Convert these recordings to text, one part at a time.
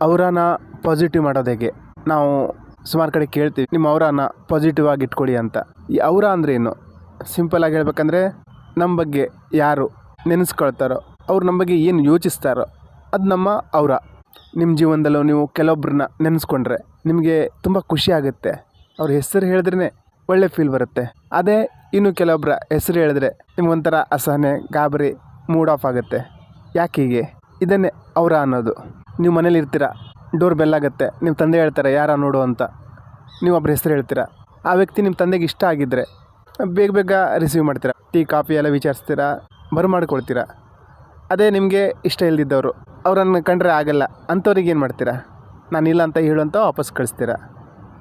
ಅವರನ್ನ ಪಾಸಿಟಿವ್ ಮಾಡೋದು ಹೇಗೆ? ನಾವು ಸುಮಾರು ಕಡೆ ಕೇಳ್ತೀವಿ, ನಿಮ್ಮ ಅವರನ್ನ ಪಾಸಿಟಿವ್ ಆಗಿ ಇಟ್ಕೊಳ್ಳಿ ಅಂತ. ಈ ಅವರ ಅಂದ್ರೇನು ಸಿಂಪಲಾಗಿ ಹೇಳ್ಬೇಕಂದ್ರೆ ನಮ್ಮ ಬಗ್ಗೆ ಯಾರು ನೆನೆಸ್ಕೊಳ್ತಾರೋ, ಅವ್ರು ನಮ್ಮ ಬಗ್ಗೆ ಏನು ಯೋಚಿಸ್ತಾರೋ, ಅದು ನಮ್ಮ ಅವರ. ನಿಮ್ಮ ಜೀವನದಲ್ಲೂ ನೀವು ಕೆಲವೊಬ್ಬರನ್ನ ನೆನೆಸ್ಕೊಂಡ್ರೆ ನಿಮಗೆ ತುಂಬ ಖುಷಿ ಆಗುತ್ತೆ. ಅವ್ರ ಹೆಸರು ಹೇಳಿದ್ರೇ ಒಳ್ಳೆ ಫೀಲ್ ಬರುತ್ತೆ. ಅದೇ ಇನ್ನು ಕೆಲವೊಬ್ಬರ ಹೆಸರು ಹೇಳಿದ್ರೆ ನಿಮಗೊಂಥರ ಅಸಹನೆ, ಗಾಬರಿ ಮೂಡ್ ಆಫ್ ಆಗುತ್ತೆ. ಯಾಕೆ ಹೀಗೆ? ಇದನ್ನೇ ಅವರ ಅನ್ನೋದು. ನೀವು ಮನೇಲಿ ಇರ್ತೀರ? ಡೋರ್ ಬೆಲ್ ಆಗುತ್ತೆ. ನಿಮ್ಮ ತಂದೆ ಹೇಳ್ತಾರೆ, ಯಾರ ನೋಡು ಅಂತ. ನೀವು ಒಬ್ಬರ ಹೆಸರು ಹೇಳ್ತೀರ? ಆ ವ್ಯಕ್ತಿ ನಿಮ್ಮ ತಂದೆಗೆ ಇಷ್ಟ ಆಗಿದ್ದರೆ ಬೇಗ ಬೇಗ ರಿಸೀವ್ ಮಾಡ್ತೀರಾ? ಟೀ, ಕಾಫಿ ಎಲ್ಲ ವಿಚಾರಿಸ್ತೀರಾ? ಬರಮಾಡ್ಕೊಳ್ತೀರಾ ಅದೇ ನಿಮಗೆ ಇಷ್ಟ ಇಲ್ದಿದ್ದವರು. ಅವರನ್ನು ಕಂಡ್ರೆ ಆಗಲ್ಲ. ಅಂಥವ್ರಿಗೆ ಏನು ಮಾಡ್ತೀರಾ? ಇಲ್ಲ ಅಂತ ಹೇಳುವಂಥ ವಾಪಸ್ ಕಳಿಸ್ತೀರಾ?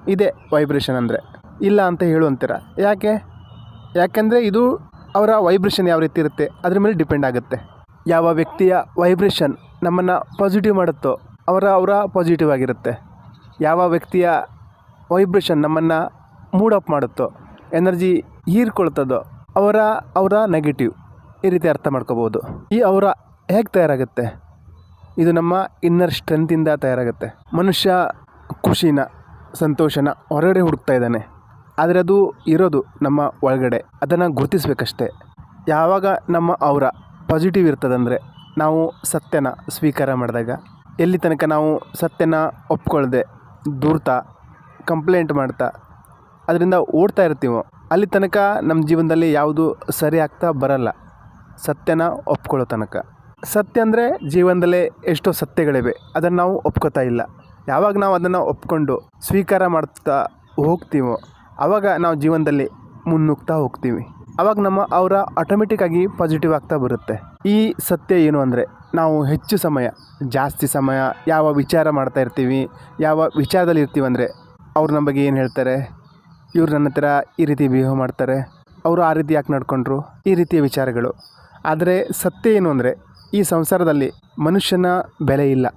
ಇದೇ ವೈಬ್ರೇಷನ್ ಅಂದರೆ. ಇಲ್ಲ ಅಂತ ಹೇಳುವಂತೀರ ಯಾಕೆ? ಯಾಕೆಂದರೆ ಇದು ಅವರ ವೈಬ್ರೇಷನ್ ಯಾವ ರೀತಿ ಇರುತ್ತೆ? ಅದ್ರ ಮೇಲೆ ಡಿಪೆಂಡ್ ಆಗುತ್ತೆ. ಯಾವ ವ್ಯಕ್ತಿಯ ವೈಬ್ರೇಷನ್ ನಮ್ಮನ್ನು ಪಾಸಿಟಿವ್ ಮಾಡುತ್ತೋ, ಅವರ ಅವರ ಪಾಸಿಟಿವ್ ಆಗಿರುತ್ತೆ. ಯಾವ ವ್ಯಕ್ತಿಯ ವೈಬ್ರೇಷನ್ ನಮ್ಮನ್ನು ಮೂಡ್ ಅಪ್ ಮಾಡುತ್ತೋ ಎನರ್ಜಿ ಹೀರ್ಕೊಳ್ತದೋ, ಅವರ ಅವರ ನೆಗೆಟಿವ್ ಈ ರೀತಿ ಅರ್ಥ ಮಾಡ್ಕೋಬೋದು. ಈ ಅವರ ಹೇಗೆ ತಯಾರಾಗುತ್ತೆ? ಇದು ನಮ್ಮ ಇನ್ನರ್ ಸ್ಟ್ರೆಂತಿಂದ ತಯಾರಾಗುತ್ತೆ. ಮನುಷ್ಯ ಖುಷಿನ, ಸಂತೋಷನ ಹೊರಗಡೆ ಹುಡುಕ್ತಾ ಇದ್ದಾನೆ. ಆದರೆ ಅದು ಇರೋದು ನಮ್ಮ ಒಳಗಡೆ. ಅದನ್ನು ಗುರುತಿಸ್ಬೇಕಷ್ಟೆ. ಯಾವಾಗ ನಮ್ಮ ಅವರ ಪಾಸಿಟಿವ್ ಇರ್ತದಂದರೆ ನಾವು ಸತ್ಯನ ಸ್ವೀಕಾರ ಮಾಡಿದಾಗ ಎಲ್ಲಿ ತನಕ ನಾವು ಸತ್ಯನ ಒಪ್ಕೊಳ್ದೆ, ದೂರ್ತಾ ಕಂಪ್ಲೇಂಟ್ ಮಾಡ್ತಾ, ಅದರಿಂದ ಓಡ್ತಾ ಇರ್ತೀವೋ, ಅಲ್ಲಿ ತನಕ ನಮ್ಮ ಜೀವನದಲ್ಲಿ ಯಾವುದು ಸರಿ ಆಗ್ತಾ ಬರಲ್ಲ. ಸತ್ಯನ ಒಪ್ಕೊಳ್ಳೋ ತನಕ. ಸತ್ಯ ಅಂದರೆ ಜೀವನದಲ್ಲೇ ಎಷ್ಟೋ ಸತ್ಯಗಳಿವೆ, ಅದನ್ನು ನಾವು ಒಪ್ಕೋತಾ ಇಲ್ಲ. ಯಾವಾಗ ನಾವು ಅದನ್ನು ಒಪ್ಕೊಂಡು ಸ್ವೀಕಾರ ಮಾಡ್ತಾ ಹೋಗ್ತೀವೋ ಆವಾಗ ನಾವು ಜೀವನದಲ್ಲಿ ಮುನ್ನುಗ್ತಾ ಹೋಗ್ತೀವಿ. ಆವಾಗ ನಮ್ಮ ಅವರ ಆಟೋಮೆಟಿಕ್ಕಾಗಿ ಪಾಸಿಟಿವ್ ಆಗ್ತಾ ಬರುತ್ತೆ. ಈ ಸತ್ಯ ಏನು ಅಂದರೆ, ನಾವು ಹೆಚ್ಚು ಸಮಯ, ಜಾಸ್ತಿ ಸಮಯ ಯಾವ ವಿಚಾರ ಮಾಡ್ತಾ ಇರ್ತೀವಿ, ಯಾವ ವಿಚಾರದಲ್ಲಿ ಇರ್ತೀವಿ ಅಂದರೆ, ಅವ್ರು ನಮ್ಮ ಬಗ್ಗೆ ಏನು ಹೇಳ್ತಾರೆ? ಇವ್ರು ನನ್ನ ಹತ್ರ ಈ ರೀತಿ ಬಿಹೇವ್ ಮಾಡ್ತಾರೆ. ಅವರು ಆ ರೀತಿ ಯಾಕೆ ನಡ್ಕೊಂಡ್ರು? ಈ ರೀತಿಯ ವಿಚಾರಗಳು. ಆದರೆ ಸತ್ಯ ಏನು ಅಂದರೆ, ಈ ಸಂಸಾರದಲ್ಲಿ ಮನುಷ್ಯನ ಬೆಲೆ ಇಲ್ಲ.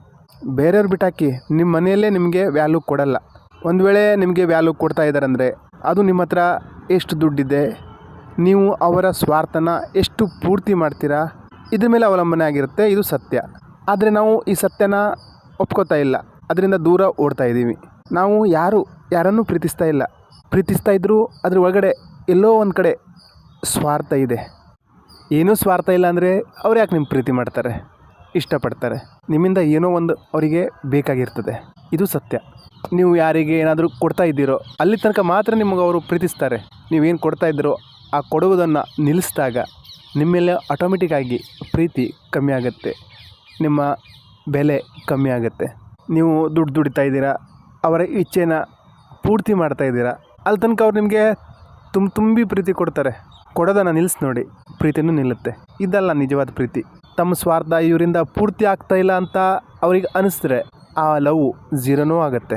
ಬೇರೆಯವ್ರು ಬಿಟ್ಟಾಕಿ ನಿಮ್ಮ ಮನೆಯಲ್ಲೇ ನಿಮಗೆ ವ್ಯಾಲ್ಯೂ ಕೊಡಲ್ಲ. ಒಂದು ವೇಳೆ ನಿಮಗೆ ವ್ಯಾಲ್ಯೂ ಕೊಡ್ತಾ ಇದ್ದಾರೆ ಅಂದರೆ, ಅದು ನಿಮ್ಮ ಹತ್ರ ಎಷ್ಟು ದುಡ್ಡಿದೆ? ನೀವು ಅವರ ಸ್ವಾರ್ಥನ ಎಷ್ಟು ಪೂರ್ತಿ ಮಾಡ್ತೀರಾ? ಇದ್ರ ಮೇಲೆ ಅವಲಂಬನೆ ಆಗಿರುತ್ತೆ, ಇದು ಸತ್ಯ. ಆದರೆ ನಾವು ಈ ಸತ್ಯನ ಒಪ್ಕೋತಾ ಇಲ್ಲ. ಅದರಿಂದ ದೂರ ಓಡ್ತಾ ಇದ್ದೀವಿ. ನಾವು ಯಾರು, ಯಾರನ್ನೂ ಪ್ರೀತಿಸ್ತಾ ಇಲ್ಲ. ಪ್ರೀತಿಸ್ತಾ ಇದ್ದರೂ ಅದ್ರ ಒಳಗಡೆ ಎಲ್ಲೋ ಒಂದು ಕಡೆ ಸ್ವಾರ್ಥ ಇದೆ. ಏನೂ ಸ್ವಾರ್ಥ ಇಲ್ಲ ಅಂದರೆ ಅವ್ರು ಯಾಕೆ ನಿಮ್ಮ ಪ್ರೀತಿ ಮಾಡ್ತಾರೆ? ಇಷ್ಟಪಡ್ತಾರೆ. ನಿಮ್ಮಿಂದ ಏನೋ ಒಂದು ಅವರಿಗೆ ಬೇಕಾಗಿರ್ತದೆ. ಇದು ಸತ್ಯ. ನೀವು ಯಾರಿಗೆ ಏನಾದರೂ ಕೊಡ್ತಾ ಇದ್ದೀರೋ, ಅಲ್ಲಿ ತನಕ ಮಾತ್ರ ನಿಮಗೆ ಅವರು ಪ್ರೀತಿಸ್ತಾರೆ. ನೀವೇನು ಕೊಡ್ತಾ ಇದ್ದೀರೋ ಆ ಕೊಡುವುದನ್ನು ನಿಲ್ಲಿಸಿದಾಗ ನಿಮ್ಮ ಆಟೋಮೆಟಿಕ್ಕಾಗಿ ಪ್ರೀತಿ ಕಮ್ಮಿ ಆಗುತ್ತೆ. ನಿಮ್ಮ ಬೆಲೆ ಕಮ್ಮಿ ಆಗುತ್ತೆ. ನೀವು ದುಡ್ಡು ದುಡಿತಾ ಇದ್ದೀರಾ, ಅವರ ಇಚ್ಛೆನ ಪೂರ್ತಿ ಮಾಡ್ತಾ ಇದ್ದೀರಾ, ಅಲ್ಲಿ ತನಕ ಅವ್ರು ನಿಮಗೆ ತುಂಬ ತುಂಬಿ ಪ್ರೀತಿ ಕೊಡ್ತಾರೆ. ಕೊಡೋದನ್ನು ನಿಲ್ಲಿಸಿ ನೋಡಿ, ಪ್ರೀತಿನೂ ನಿಲ್ಲುತ್ತೆ. ಇದಲ್ಲ ನಿಜವಾದ ಪ್ರೀತಿ. ತಮ್ಮ ಸ್ವಾರ್ಥ ಇವರಿಂದ ಪೂರ್ತಿ ಆಗ್ತಾ ಇಲ್ಲ ಅಂತ ಅವ್ರಿಗೆ ಅನಿಸಿದ್ರೆ ಆ ಲವ್ ಝೀರೋನೂ ಆಗುತ್ತೆ.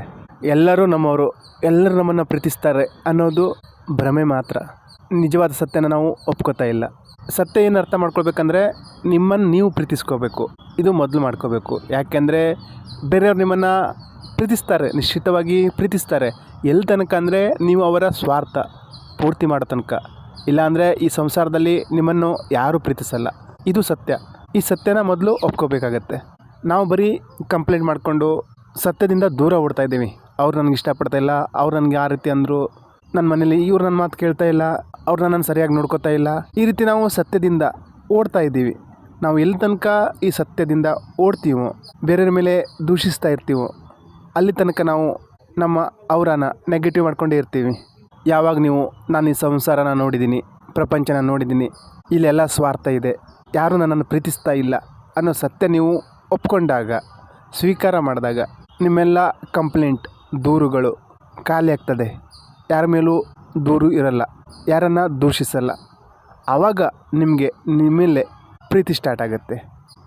ಎಲ್ಲರೂ ನಮ್ಮವರು, ಎಲ್ಲರೂ ನಮ್ಮನ್ನು ಪ್ರೀತಿಸ್ತಾರೆ ಅನ್ನೋದು ಭ್ರಮೆ ಮಾತ್ರ. ನಿಜವಾದ ಸತ್ಯನ ನಾವು ಒಪ್ಕೋತಾ ಇಲ್ಲ. ಸತ್ಯ ಏನು ಅರ್ಥ ಮಾಡ್ಕೊಳ್ಬೇಕಂದ್ರೆ ನಿಮ್ಮನ್ನು ನೀವು ಪ್ರೀತಿಸ್ಕೋಬೇಕು. ಇದು ಮೊದಲು ಮಾಡ್ಕೋಬೇಕು. ಯಾಕೆಂದರೆ ಬೇರೆಯವ್ರು ನಿಮ್ಮನ್ನು ಪ್ರೀತಿಸ್ತಾರೆ, ನಿಶ್ಚಿತವಾಗಿ ಪ್ರೀತಿಸ್ತಾರೆ. ಎಲ್ಲಿ ತನಕ ಅಂದರೆ ನೀವು ಅವರ ಸ್ವಾರ್ಥ ಪೂರ್ತಿ ಮಾಡೋ ತನಕ. ಇಲ್ಲಾಂದರೆ ಈ ಸಂಸಾರದಲ್ಲಿ ನಿಮ್ಮನ್ನು ಯಾರೂ ಪ್ರೀತಿಸಲ್ಲ. ಇದು ಸತ್ಯ. ಈ ಸತ್ಯನ ಮೊದಲು ಒಪ್ಕೋಬೇಕಾಗತ್ತೆ. ನಾವು ಬರೀ ಕಂಪ್ಲೇಂಟ್ ಮಾಡಿಕೊಂಡು ಸತ್ಯದಿಂದ ದೂರ ಓಡ್ತಾ ಇದ್ದೀವಿ. ಅವ್ರು ನನಗೆ ಇಷ್ಟಪಡ್ತಾ ಇಲ್ಲ, ಅವ್ರು ನನಗೆ ಆ ರೀತಿ ಅಂದರು ನನ್ನ ಮನೇಲಿ ಇವ್ರು ನನ್ನ ಮಾತು ಕೇಳ್ತಾ ಇಲ್ಲ, ಅವ್ರು ನನ್ನನ್ನು ಸರಿಯಾಗಿ ನೋಡ್ಕೋತಾ ಇಲ್ಲ. ಈ ರೀತಿ ನಾವು ಸತ್ಯದಿಂದ ಓಡ್ತಾ ಇದ್ದೀವಿ. ನಾವು ಎಲ್ಲಿ ತನಕ ಈ ಸತ್ಯದಿಂದ ಓಡ್ತೀವೋ, ಬೇರೆಯವ್ರ ಮೇಲೆ ದೂಷಿಸ್ತಾ ಇರ್ತೀವೋ, ಅಲ್ಲಿ ತನಕ ನಾವು ನಮ್ಮ ಅವರನ್ನು ನೆಗೆಟಿವ್ ಮಾಡ್ಕೊಂಡೇ ಇರ್ತೀವಿ. ಯಾವಾಗ ನೀವು ನಾನು ಈ ಸಂಸಾರನ ನೋಡಿದ್ದೀನಿ ಪ್ರಪಂಚನ ನೋಡಿದ್ದೀನಿ ಇಲ್ಲೆಲ್ಲ ಸ್ವಾರ್ಥ ಇದೆ, ಯಾರೂ ನನ್ನನ್ನು ಪ್ರೀತಿಸ್ತಾ ಇಲ್ಲ ಅನ್ನೋ ಸತ್ಯ ನೀವು ಒಪ್ಕೊಂಡಾಗ, ಸ್ವೀಕಾರ ಮಾಡಿದಾಗ ನಿಮ್ಮೆಲ್ಲ ಕಂಪ್ಲೇಂಟ್ ದೂರುಗಳು ಖಾಲಿ ಆಗ್ತದೆ. ಯಾರ ಮೇಲೂ ದೂರು ಇರಲ್ಲ, ಯಾರನ್ನು ದೂಷಿಸಲ್ಲ. ಆವಾಗ ನಿಮಗೆ ನಿಮ್ಮ ಮೇಲೆ ಪ್ರೀತಿ ಸ್ಟಾರ್ಟ್ ಆಗುತ್ತೆ.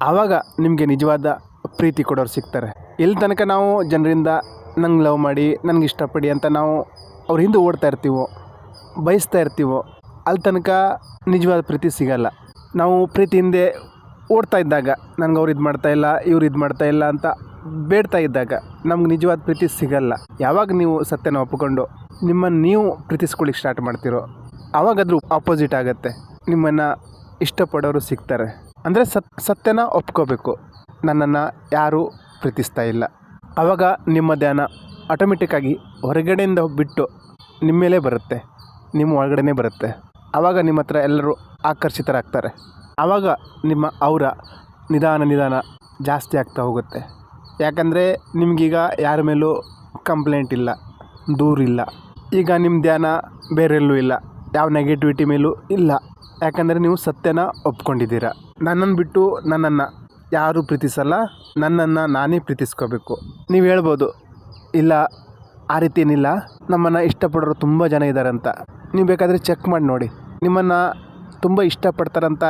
ಆವಾಗ ನಿಮಗೆ ನಿಜವಾದ ಪ್ರೀತಿ ಕೊಡೋರು ಸಿಗ್ತಾರೆ. ಇಲ್ಲಿ ತನಕ ನಾವು ಜನರಿಂದ ನಂಗೆ ಲವ್ ಮಾಡಿ, ನನಗೆ ಇಷ್ಟಪಡಿ ಅಂತ ನಾವು ಅವ್ರ ಹಿಂದೆ ಓಡ್ತಾ ಇರ್ತೀವೋ, ಬಯಸ್ತಾ ಇರ್ತೀವೋ ಅಲ್ಲಿ ತನಕ ನಿಜವಾದ ಪ್ರೀತಿ ಸಿಗಲ್ಲ. ನಾವು ಪ್ರೀತಿ ಹಿಂದೆ ಓಡ್ತಾ ಇದ್ದಾಗ ನನಗೆ ಅವ್ರು ಇದು ಮಾಡ್ತಾ ಇಲ್ಲ, ಇವ್ರು ಇದು ಮಾಡ್ತಾ ಇಲ್ಲ ಅಂತ ಬೇಡ್ತಾ ಇದ್ದಾಗ ನಮ್ಗೆ ನಿಜವಾದ ಪ್ರೀತಿ ಸಿಗಲ್ಲ. ಯಾವಾಗ ನೀವು ಸತ್ಯನ ಒಪ್ಪಿಕೊಂಡು ನಿಮ್ಮನ್ನು ನೀವು ಪ್ರೀತಿಸ್ಕೊಳ್ಳಿಕ್ಕೆ ಸ್ಟಾರ್ಟ್ ಮಾಡ್ತೀರೋ ಆವಾಗಾದರೂ ಆಪೋಸಿಟ್ ಆಗುತ್ತೆ. ನಿಮ್ಮನ್ನು ಇಷ್ಟಪಡೋರು ಸಿಗ್ತಾರೆ. ಅಂದರೆ ಸತ್, ಸತ್ಯನ ಒಪ್ಕೋಬೇಕು. ನನ್ನನ್ನು ಯಾರೂ ಪ್ರೀತಿಸ್ತಾ ಇಲ್ಲ. ಆವಾಗ ನಿಮ್ಮ ಧ್ಯಾನ ಆಟೋಮೆಟಿಕ್ಕಾಗಿ ಹೊರಗಡೆಯಿಂದ ಬಿಟ್ಟು ನಿಮ್ಮ ಮೇಲೆ ಬರುತ್ತೆ. ನಿಮ್ಮ ಒಳಗಡೆನೇ ಬರುತ್ತೆ. ಆವಾಗ ನಿಮ್ಮ ಹತ್ರ ಎಲ್ಲರೂ ಆಕರ್ಷಿತರಾಗ್ತಾರೆ. ಆವಾಗ ನಿಮ್ಮ ಅವರ ನಿಧಾನ ನಿಧಾನ ಜಾಸ್ತಿ ಆಗ್ತಾ ಹೋಗುತ್ತೆ. ಯಾಕಂದರೆ ನಿಮಗೀಗ ಯಾರ ಮೇಲೂ ಕಂಪ್ಲೇಂಟ್ ಇಲ್ಲ ದೂರಿಲ್ಲ ಈಗ ನಿಮ್ಮ ಧ್ಯಾನ ಬೇರೆಲ್ಲೂ ಇಲ್ಲ, ಯಾವ ನೆಗೆಟಿವಿಟಿ ಮೇಲೂ ಇಲ್ಲ. ಯಾಕಂದರೆ ನೀವು ಸತ್ಯನ ಒಪ್ಕೊಂಡಿದ್ದೀರ. ನನ್ನನ್ನು ಬಿಟ್ಟು ನನ್ನನ್ನು ಯಾರೂ ಪ್ರೀತಿಸಲ್ಲ, ನನ್ನನ್ನು ನಾನೇ ಪ್ರೀತಿಸ್ಕೋಬೇಕು. ನೀವು ಹೇಳ್ಬೋದು, ಇಲ್ಲ, ಆ ರೀತಿ ಏನಿಲ್ಲ, ನಮ್ಮನ್ನು ಇಷ್ಟಪಡೋರು ತುಂಬ ಜನ ಇದ್ದಾರೆ ಅಂತ ನೀವು ಬೇಕಾದರೆ ಚೆಕ್ ಮಾಡಿ ನೋಡಿ. ನಿಮ್ಮನ್ನು ತುಂಬ ಇಷ್ಟಪಡ್ತಾರಂತ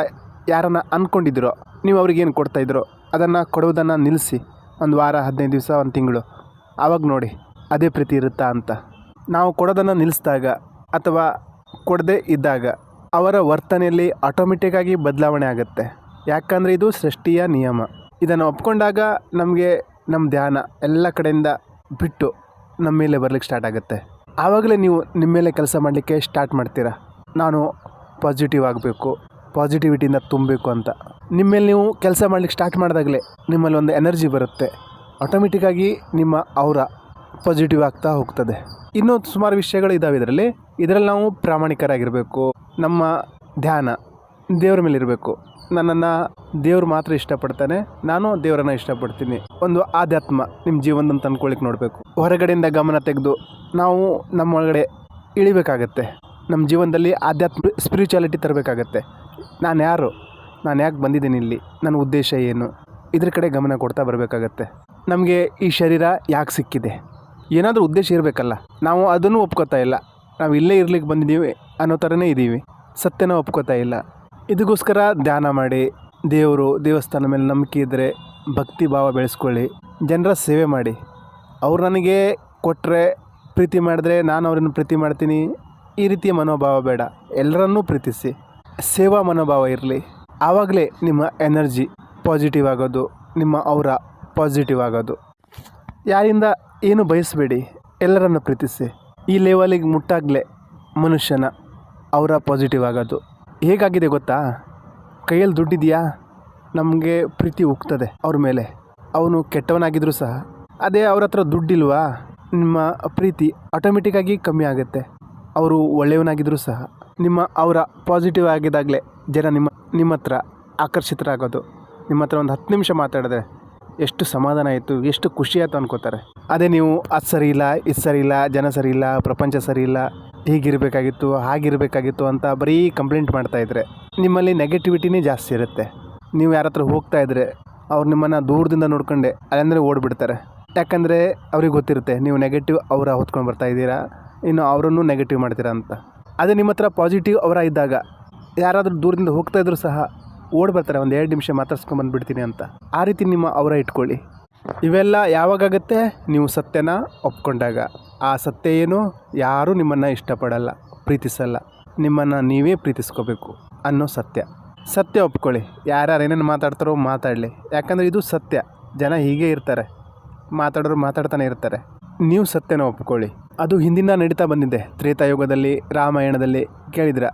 ಯಾರನ್ನು ಅಂದ್ಕೊಂಡಿದ್ದೀರೋ ನೀವು ಅವ್ರಿಗೇನು ಕೊಡ್ತಾಯಿದ್ರೋ ಅದನ್ನು ಕೊಡುವುದನ್ನು ನಿಲ್ಲಿಸಿ ಒಂದು ವಾರ, ಹದಿನೈದು ದಿವಸ, ಒಂದು ತಿಂಗಳು. ಆವಾಗ ನೋಡಿ, ಅದೇ ಪ್ರೀತಿ ಇರುತ್ತಾ ಅಂತ. ನಾವು ಕೊಡೋದನ್ನು ನಿಲ್ಲಿಸಿದಾಗ ಅಥವಾ ಕೊಡದೇ ಇದ್ದಾಗ ಅವರ ವರ್ತನೆಯಲ್ಲಿ ಆಟೋಮೆಟಿಕ್ಕಾಗಿ ಬದಲಾವಣೆ ಆಗುತ್ತೆ. ಯಾಕಂದರೆ ಇದು ಸೃಷ್ಟಿಯ ನಿಯಮ. ಇದನ್ನು ಒಪ್ಕೊಂಡಾಗ ನಮಗೆ ನಮ್ಮ ಧ್ಯಾನ ಎಲ್ಲ ಕಡೆಯಿಂದ ಬಿಟ್ಟು ನಮ್ಮ ಮೇಲೆ ಬರ್ಲಿಕ್ಕೆ ಸ್ಟಾರ್ಟ್ ಆಗುತ್ತೆ. ಆವಾಗಲೇ ನೀವು ನಿಮ್ಮ ಮೇಲೆ ಕೆಲಸ ಮಾಡಲಿಕ್ಕೆ ಸ್ಟಾರ್ಟ್ ಮಾಡ್ತೀರಾ? ನಾನು ಪಾಸಿಟಿವ್ ಆಗಬೇಕು. ಪಾಸಿಟಿವಿಟಿಯಿಂದ ತುಂಬಬೇಕು ಅಂತ. ನಿಮ್ಮಲ್ಲಿ ನೀವು ಕೆಲಸ ಮಾಡ್ಲಿಕ್ಕೆ ಸ್ಟಾರ್ಟ್ ಮಾಡಿದಾಗಲೇ ನಿಮ್ಮಲ್ಲಿ ಒಂದು ಎನರ್ಜಿ ಬರುತ್ತೆ. ಆಟೋಮೆಟಿಕ್ಕಾಗಿ ನಿಮ್ಮ ಅವರ ಪಾಸಿಟಿವ್ ಆಗ್ತಾ ಹೋಗ್ತದೆ. ಇನ್ನೂ ಸುಮಾರು ವಿಷಯಗಳು ಇದ್ದಾವೆ ಇದರಲ್ಲಿ. ಇದರಲ್ಲಿ ನಾವು ಪ್ರಾಮಾಣಿಕರಾಗಿರಬೇಕು. ನಮ್ಮ ಧ್ಯಾನ ದೇವರ ಮೇಲೆ ಇರಬೇಕು. ನನ್ನನ್ನು ದೇವ್ರು ಮಾತ್ರ ಇಷ್ಟಪಡ್ತಾನೆ, ನಾನು ದೇವರನ್ನ ಇಷ್ಟಪಡ್ತೀನಿ. ಒಂದು ಆಧ್ಯಾತ್ಮ ನಿಮ್ಮ ಜೀವನದನ್ನು ತಂದ್ಕೊಳ್ಳಿಕ್ಕೆ ನೋಡಬೇಕು. ಹೊರಗಡೆಯಿಂದ ಗಮನ ತೆಗೆದು ನಾವು ನಮ್ಮೊಳಗಡೆ ಇಳಿಬೇಕಾಗತ್ತೆ. ನಮ್ಮ ಜೀವನದಲ್ಲಿ ಆಧ್ಯಾತ್ಮ ಸ್ಪಿರಿಚುಯಾಲಿಟಿ ತರಬೇಕಾಗತ್ತೆ. ನಾನು ಯಾರು? ನಾನು ಯಾಕೆ ಬಂದಿದ್ದೀನಿ ಇಲ್ಲಿ? ನನ್ನ ಉದ್ದೇಶ ಏನು? ಇದ್ರ ಕಡೆ ಗಮನ ಕೊಡ್ತಾ ಬರಬೇಕಾಗತ್ತೆ. ನಮಗೆ ಈ ಶರೀರ ಯಾಕೆ ಸಿಕ್ಕಿದೆ? ಏನಾದರೂ ಉದ್ದೇಶ ಇರಬೇಕಲ್ಲ. ನಾವು ಅದನ್ನು ಒಪ್ಕೋತಾ ಇಲ್ಲ. ನಾವು ಇಲ್ಲೇ ಇರ್ಲಿಕ್ಕೆ ಬಂದಿದ್ದೀವಿ ಅನ್ನೋ ಥರನೇ ಇದ್ದೀವಿ. ಸತ್ಯನ ಒಪ್ಕೋತಾ ಇಲ್ಲ. ಇದಕ್ಕೋಸ್ಕರ ಧ್ಯಾನ ಮಾಡಿ, ದೇವರು ದೇವಸ್ಥಾನ ಮೇಲೆ ನಂಬಿಕೆ ಇದ್ದರೆ ಭಕ್ತಿ ಭಾವ ಬೆಳೆಸ್ಕೊಳ್ಳಿ. ಜನರ ಸೇವೆ ಮಾಡಿ. ಅವ್ರು ನನಗೆ ಕೊಟ್ಟರೆ ಪ್ರೀತಿ ಮಾಡಿದ್ರೆ ನಾನು ಅವ್ರನ್ನು ಪ್ರೀತಿ ಮಾಡ್ತೀನಿ. ಈ ರೀತಿಯ ಮನೋಭಾವ ಬೇಡ. ಎಲ್ಲರನ್ನೂ ಪ್ರೀತಿಸಿ. ಸೇವಾ ಮನೋಭಾವ ಇರಲಿ. ಆವಾಗಲೇ ನಿಮ್ಮ ಎನರ್ಜಿ ಪಾಸಿಟಿವ್ ಆಗೋದು, ನಿಮ್ಮ ಅವರ ಪಾಸಿಟಿವ್ ಆಗೋದು. ಯಾರಿಂದ ಏನು ಬಯಸಬೇಡಿ, ಎಲ್ಲರನ್ನು ಪ್ರೀತಿಸಿ. ಈ ಲೆವೆಲಿಗೆ ಮುಟ್ಟಾಗಲೇ ಮನುಷ್ಯನ ಅವರ ಪಾಸಿಟಿವ್ ಆಗೋದು. ಹೇಗಾಗಿದೆ ಗೊತ್ತಾ? ಕೈಯಲ್ಲಿ ದುಡ್ಡಿದೆಯಾ? ನಮಗೆ ಪ್ರೀತಿ ಉಕ್ತದೆ ಅವ್ರ ಮೇಲೆ. ಅವನು ಕೆಟ್ಟವನಾಗಿದ್ದರೂ ಸಹ, ಅದೇ ಅವ್ರ ಹತ್ರ ದುಡ್ಡಿಲ್ವಾ? ನಿಮ್ಮ ಪ್ರೀತಿ ಆಟೋಮೆಟಿಕ್ಕಾಗಿ ಕಮ್ಮಿ ಆಗುತ್ತೆ. ಅವರು ಒಳ್ಳೆಯವನಾಗಿದ್ದರೂ ಸಹ ನಿಮ್ಮ ಅವರ ಪಾಸಿಟಿವ್ ಆಗಿದ್ದಾಗಲೇ ಜನ ನಿಮ್ಮ ನಿಮ್ಮ ಹತ್ರ ಆಕರ್ಷಿತರಾಗೋದು. ನಿಮ್ಮ ಹತ್ರ ಒಂದು ಹತ್ತು ನಿಮಿಷ ಮಾತಾಡಿದ್ರೆ ಎಷ್ಟು ಸಮಾಧಾನ ಆಯಿತು, ಎಷ್ಟು ಖುಷಿ ಆಯ್ತು ಅನ್ಕೋತಾರೆ. ಅದೇ ನೀವು ಅದು ಸರಿ ಇಲ್ಲ, ಇದು ಸರಿ ಇಲ್ಲ, ಜನ ಸರಿ ಇಲ್ಲ, ಪ್ರಪಂಚ ಸರಿ ಇಲ್ಲ, ಹೀಗಿರಬೇಕಾಗಿತ್ತು, ಹಾಗಿರಬೇಕಾಗಿತ್ತು ಅಂತ ಬರೀ ಕಂಪ್ಲೇಂಟ್ ಮಾಡ್ತಾಯಿದ್ರೆ ನಿಮ್ಮಲ್ಲಿ ನೆಗೆಟಿವಿಟಿನೇ ಜಾಸ್ತಿ ಇರುತ್ತೆ. ನೀವು ಯಾರ ಹತ್ರ ಹೋಗ್ತಾ ಇದ್ರೆ ಅವ್ರು ನಿಮ್ಮನ್ನು ದೂರದಿಂದ ನೋಡ್ಕೊಂಡೆ ಅಲ್ಲಂದರೆ ಓಡಿಬಿಡ್ತಾರೆ. ಯಾಕಂದರೆ ಅವ್ರಿಗೆ ಗೊತ್ತಿರುತ್ತೆ, ನೀವು ನೆಗೆಟಿವ್ ಅವರ ಹೊತ್ಕೊಂಡು ಬರ್ತಾ ಇದ್ದೀರಾ, ಇನ್ನು ಅವರನ್ನು ನೆಗೆಟಿವ್ ಮಾಡ್ತೀರಾ ಅಂತ. ಅದೇ ನಿಮ್ಮ ಹತ್ರ ಪಾಸಿಟಿವ್ ಅವರ ಇದ್ದಾಗ, ಯಾರಾದರೂ ದೂರದಿಂದ ಹೋಗ್ತಾ ಇದ್ರು ಸಹ ಓಡಿ ಬರ್ತಾರೆ, ಒಂದು ಎರಡು ನಿಮಿಷ ಮಾತಾಡ್ಸ್ಕೊಂಡು ಬಂದುಬಿಡ್ತೀನಿ ಅಂತ. ಆ ರೀತಿ ನಿಮ್ಮ ಅವರ ಇಟ್ಕೊಳ್ಳಿ. ಇವೆಲ್ಲ ಯಾವಾಗತ್ತೆ ನೀವು ಸತ್ಯನ ಒಪ್ಕೊಂಡಾಗ. ಆ ಸತ್ಯ ಏನು? ಯಾರೂ ನಿಮ್ಮನ್ನು ಇಷ್ಟಪಡಲ್ಲ, ಪ್ರೀತಿಸಲ್ಲ. ನಿಮ್ಮನ್ನು ನೀವೇ ಪ್ರೀತಿಸ್ಕೋಬೇಕು ಅನ್ನೋ ಸತ್ಯ. ಸತ್ಯ ಒಪ್ಕೊಳ್ಳಿ. ಯಾರ್ಯಾರು ಏನೇನು ಮಾತಾಡ್ತಾರೋ ಮಾತಾಡಲಿ. ಯಾಕಂದರೆ ಇದು ಸತ್ಯ. ಜನ ಹೀಗೆ ಇರ್ತಾರೆ. ಮಾತಾಡೋರು ಮಾತಾಡ್ತಾನೆ ಇರ್ತಾರೆ. ನೀವು ಸತ್ಯನ ಒಪ್ಕೊಳ್ಳಿ. ಅದು ಹಿಂದಿನ ನಡೀತಾ ಬಂದಿದೆ. ತ್ರೇತಾಯುಗದಲ್ಲಿ, ರಾಮಾಯಣದಲ್ಲಿ ಕೇಳಿದ್ರ.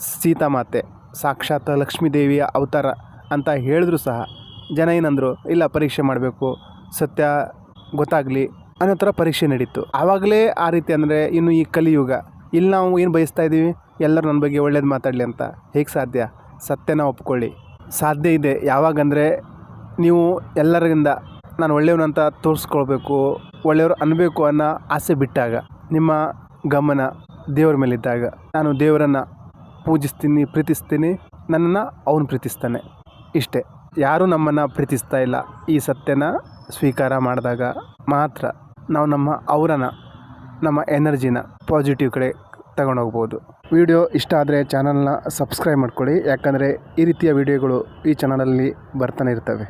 ಸೀತಾಮಾತೆ, ಸಾಕ್ಷಾತ್ ಲಕ್ಷ್ಮೀದೇವಿಯ ಅವತಾರ ಅಂತ ಹೇಳಿದ್ರು ಸಹ ಜನ ಏನಂದರು, ಇಲ್ಲ, ಪರೀಕ್ಷೆ ಮಾಡಬೇಕು, ಸತ್ಯ ಗೊತ್ತಾಗಲಿ ಅನ್ನೋ ಥರ ಪರೀಕ್ಷೆ ನಡೀತು. ಆವಾಗಲೇ ಆ ರೀತಿ ಅಂದರೆ ಇನ್ನು ಈ ಕಲಿಯುಗ. ಇಲ್ಲಿ ನಾವು ಏನು ಬಯಸ್ತಾ ಇದ್ದೀವಿ? ಎಲ್ಲರೂ ನನ್ನ ಬಗ್ಗೆ ಒಳ್ಳೇದು ಮಾತಾಡಲಿ ಅಂತ. ಹೇಗೆ ಸಾಧ್ಯ? ಸತ್ಯನ ಒಪ್ಕೊಳ್ಳಿ. ಸಾಧ್ಯ ಇದೆ. ಯಾವಾಗಂದರೆ ನೀವು ಎಲ್ಲರಿಂದ ನಾನು ಒಳ್ಳೆಯವನಂತ ತೋರಿಸ್ಕೊಳ್ಬೇಕು, ಒಳ್ಳೆಯವರು ಅನ್ನಬೇಕು ಅನ್ನೋ ಆಸೆ ಬಿಟ್ಟಾಗ, ನಿಮ್ಮ ಗಮನ ದೇವರ ಮೇಲಿದ್ದಾಗ ನಾನು ದೇವರನ್ನು ಪೂಜಿಸ್ತೀನಿ, ಪ್ರೀತಿಸ್ತೀನಿ, ನನ್ನನ್ನು ಅವನು ಪ್ರೀತಿಸ್ತಾನೆ. ಇಷ್ಟೇ. ಯಾರೂ ನಮ್ಮನ್ನು ಪ್ರೀತಿಸ್ತಾ ಇಲ್ಲ. ಈ ಸತ್ಯನ ಸ್ವೀಕಾರ ಮಾಡಿದಾಗ ಮಾತ್ರ ನಾವು ನಮ್ಮ ಅವರನ್ನ, ನಮ್ಮ ಎನರ್ಜಿನ ಪಾಸಿಟಿವ್ ಕಡೆ ತಗೊಂಡೋಗ್ಬೋದು. ವಿಡಿಯೋ ಇಷ್ಟ ಆದರೆ ಚಾನಲ್ನ ಸಬ್ಸ್ಕ್ರೈಬ್ ಮಾಡ್ಕೊಳ್ಳಿ. ಯಾಕಂದರೆ ಈ ರೀತಿಯ ವಿಡಿಯೋಗಳು ಈ ಚಾನಲಲ್ಲಿ ಬರ್ತಾನೆ ಇರ್ತವೆ.